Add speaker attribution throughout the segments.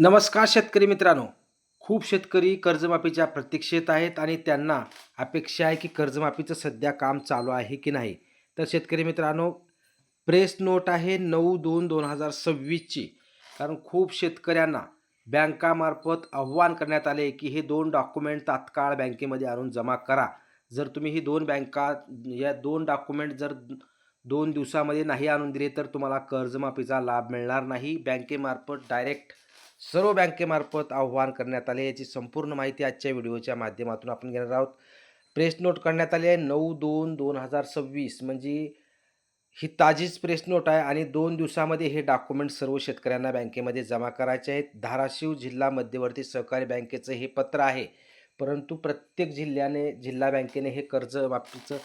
Speaker 1: नमस्कार शेतकरी मित्रांनो. खूप शेतकरी कर्जमाफीच्या प्रतीक्षेत आहेत आणि त्यांना अपेक्षा आहे की कर्जमाफीचं सध्या काम चालू आहे की नाही. तर शेतकरी मित्रांनो प्रेस नोट आहे नऊ दोन दोन हजार सव्वीसची. कारण खूप शेतकऱ्यांना बँकामार्फत आव्हान करण्यात आले की हे दोन डॉक्युमेंट तात्काळ बँकेमध्ये आणून जमा करा. जर तुम्ही ही दोन बँका या दोन डॉक्युमेंट जर दोन दिवसामध्ये नाही आणून दिले तर तुम्हाला कर्जमाफीचा लाभ मिळणार नाही. बँकेमार्फत डायरेक्ट सर्व बँकेमार्फत आव्हान करण्यात आले याची संपूर्ण माहिती आजच्या व्हिडिओच्या माध्यमातून आपण घेणार आहोत. प्रेस नोट करण्यात आली आहे. नऊ दोन दोन हजार सव्वीस म्हणजे ही ताजीच प्रेस नोट आहे आणि दोन दिवसामध्ये हे डॉक्युमेंट सर्व शेतकऱ्यांना बँकेमध्ये जमा करायचे आहेत. धाराशिव जिल्हा मध्यवर्ती सहकारी बँकेचं हे पत्र आहे. परंतु प्रत्येक जिल्ह्याने जिल्हा बँकेने हे कर्ज बाबतीचं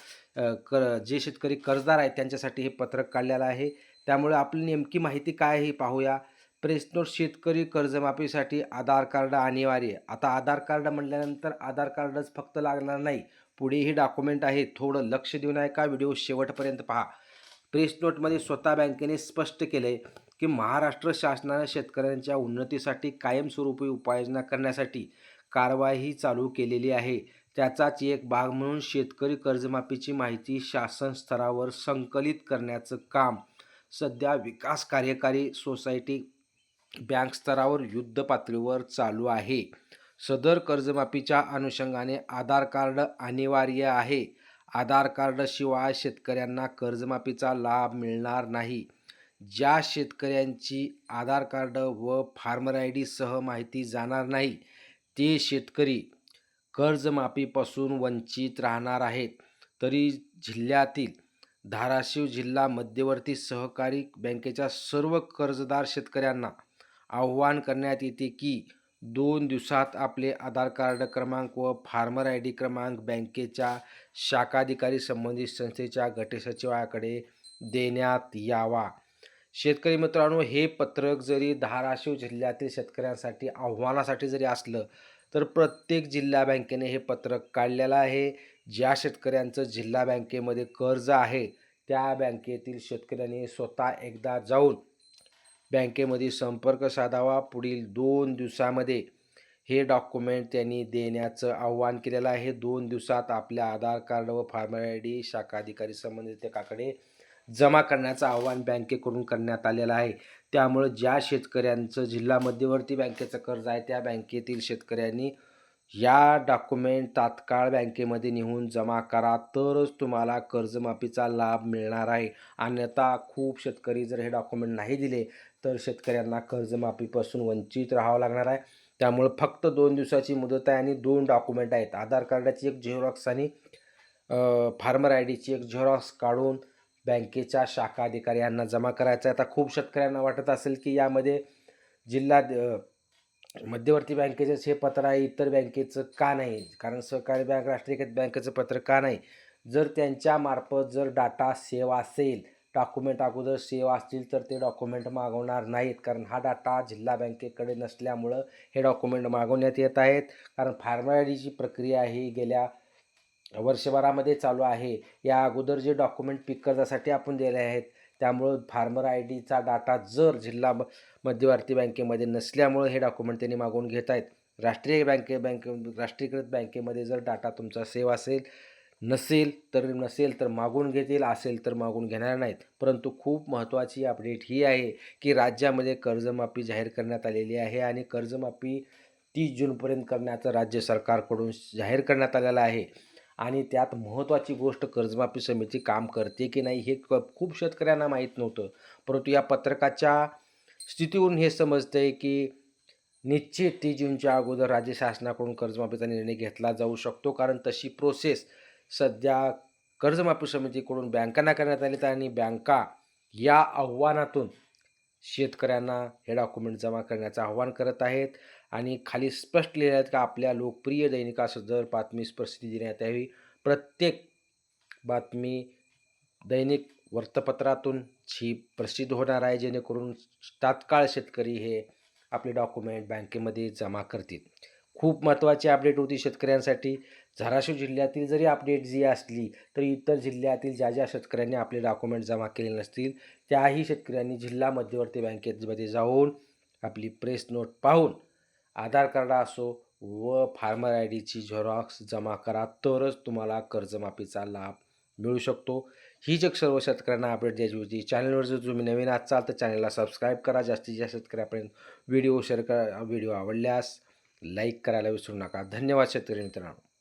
Speaker 1: कर क जे शेतकरी कर्जदार आहेत त्यांच्यासाठी हे पत्रक काढलेलं आहे. त्यामुळे आपली नेमकी माहिती काय आहे हे पाहूया. प्रेसनोट शेतकरी कर्जमाफीसाठी आधार कार्ड अनिवार्य. आता आधार कार्ड म्हटल्यानंतर आधार कार्डच फक्त लागणार नाही. पुढे हे डॉक्युमेंट आहे थोडं लक्ष देऊन आहे का व्हिडिओ शेवटपर्यंत पहा. प्रेसनोटमध्ये स्वतः बँकेने स्पष्ट केलं आहे की महाराष्ट्र शासनाने शेतकऱ्यांच्या उन्नतीसाठी कायमस्वरूपी उपाययोजना करण्यासाठी कारवाई चालू केलेली आहे. त्याचाच एक भाग म्हणून शेतकरी कर्जमाफीची माहिती शासन स्तरावर संकलित करण्याचं काम सध्या विकास कार्यकारी सोसायटी बँक स्तरावर युद्ध पातळीवर चालू आहे. सदर कर्जमाफीच्या अनुषंगाने आधार कार्ड अनिवार्य आहे. आधार कार्डशिवाय शेतकऱ्यांना कर्जमाफीचा लाभ मिळणार नाही. ज्या शेतकऱ्यांची आधार कार्ड व फार्मर आय डीसह माहिती जाणार नाही ते शेतकरी कर्जमाफीपासून वंचित राहणार आहेत. तरी जिल्ह्यातील धाराशिव जिल्हा मध्यवर्ती सहकारी बँकेच्या सर्व कर्जदार शेतकऱ्यांना आव्हान करण्यात येते की दोन दिवसात आपले आधार कार्ड क्रमांक व फार्मर आय डी क्रमांक बँकेच्या शाखाधिकारी संबंधित संस्थेच्या गटसचिवाकडे देण्यात यावा. शेतकरी मित्रांनो हे पत्रक जरी धाराशिव जिल्ह्यातील शेतकऱ्यांसाठी आव्हानासाठी जरी असलं तर प्रत्येक जिल्हा बँकेने हे पत्रक काढलेलं आहे. ज्या शेतकऱ्यांचं जिल्हा बँकेमध्ये कर्ज आहे त्या बँकेतील शेतकऱ्यांनी स्वतः एकदा जाऊन बँकेमध्ये संपर्क साधावा. पुढील दोन दिवसामध्ये हे डॉक्युमेंट त्यांनी देण्याचं आव्हान केलेलं आहे. दोन दिवसात आपल्या आधार कार्ड व फार्म आय डी शाखा अधिकारी संबंधिताकडे जमा करण्याचं आव्हान बँकेकडून करण्यात आलेलं आहे. त्यामुळं ज्या शेतकऱ्यांचं जिल्हा मध्यवर्ती बँकेचं कर्ज आहे त्या बँकेतील शेतकऱ्यांनी या डॉक्युमेंट तात्काळ बँकेमध्ये नेऊन जमा करा. तरच तुम्हाला कर्जमाफीचा लाभ मिळणार आहे. अन्यथा खूप शेतकरी जर हे डॉक्युमेंट नाही दिले तर शेतकऱ्यांना कर्जमाफीपासून वंचित राहावं लागणार आहे. त्यामुळं फक्त दोन दिवसाची मुदत आहे आणि दोन डॉक्युमेंट आहेत. आधार कार्डाची एक झेरॉक्स आणि फार्मर आय डीची एक झेरॉक्स काढून बँकेच्या शाखा अधिकारी यांना जमा करायचं आहे. आता खूप शेतकऱ्यांना वाटत असेल की यामध्ये जिल्हा मध्यवर्ती बँकेचंच हे पत्र आहे इतर बँकेचं का नाही? कारण सहकारी बँक राष्ट्रीयकृत बँकेचं पत्र का नाही? जर त्यांच्यामार्फत जर डाटा सेव असेल डॉक्युमेंट अगोदर सेव्ह असतील तर ते डॉक्युमेंट मागवणार नाहीत. कारण हा डाटा जिल्हा बँकेकडे नसल्यामुळं हे डॉक्युमेंट मागवण्यात येत आहेत. कारण फार्मर आय प्रक्रिया ही गेल्या वर्षभरामध्ये चालू आहे. या अगोदर जे डॉक्युमेंट पीक कर्जासाठी आपण दिले आहेत त्यामुळं फार्मर आय डीचा डाटा जर जिल्हा म- मध्यवर्ती बँकेमध्ये नसल्यामुळं हे डॉक्युमेंट त्यांनी मागवून घेत आहेत. राष्ट्रीय बँके बँके राष्ट्रीयकृत बँकेमध्ये जर डाटा तुमचा सेव्ह असेल नसेल तर नसेल तर मागून घेतील असेल तर मागून घेणार नाहीत. परंतु खूप महत्त्वाची अपडेट ही आहे की राज्यामध्ये कर्जमाफी जाहीर करण्यात आलेली आहे आणि कर्जमाफी तीस जूनपर्यंत करण्याचं राज्य सरकारकडून जाहीर करण्यात आलेलं आहे. आणि त्यात महत्त्वाची गोष्ट कर्जमाफी समिती काम करते की नाही हे क खूप शेतकऱ्यांना माहीत नव्हतं. परंतु या पत्रकाच्या स्थितीवरून हे समजतं आहे की निश्चित तीस जूनच्या अगोदर राज्य शासनाकडून कर्जमाफीचा निर्णय घेतला जाऊ शकतो. कारण तशी प्रोसेस सध्या कर्जमाफी समितीकडून बँकांना करण्यात आली आणि बँका या आव्हानातून शेतकऱ्यांना हे डॉक्युमेंट जमा करण्याचं आव्हान करत आहेत. आणि खाली स्पष्ट लिहिले आहेत का आपल्या लोकप्रिय दैनिकास जर बातमीस प्रसिद्धी देण्यात यावी प्रत्येक बातमी दैनिक वृत्तपत्रातून ही प्रसिद्ध होणार आहे जेणेकरून तात्काळ शेतकरी हे आपले डॉक्युमेंट बँकेमध्ये जमा करतील. खूप महत्त्वाची अपडेट होती शेतकऱ्यांसाठी. धाराशिव जिल्ह्यातील जरी अपडेट जी असली तरी इतर जिल्ह्यातील ज्या ज्या शेतकऱ्यांनी आपले डॉक्युमेंट जमा केले नसतील त्याही शेतकऱ्यांनी जिल्हा मध्यवर्ती बँकेमध्ये जाऊन आपली प्रेस नोट पाहून आधार कार्ड असो व फार्मर आय डीची झेरॉक्स जमा करा तरच तुम्हाला कर्जमाफीचा लाभ मिळू शकतो. ही जग सर्व शेतकऱ्यांना अपडेट द्यायची होती चॅनलवर जर तुम्ही नवीन असाल तर चॅनलला सबस्क्राईब करा. जास्तीत जास्त शेतकऱ्यापर्यंत व्हिडिओ शेअर करा व्हिडिओ आवडल्यास. लाईक करायला विसरू नका. धन्यवाद शेतकरी मित्रांनो.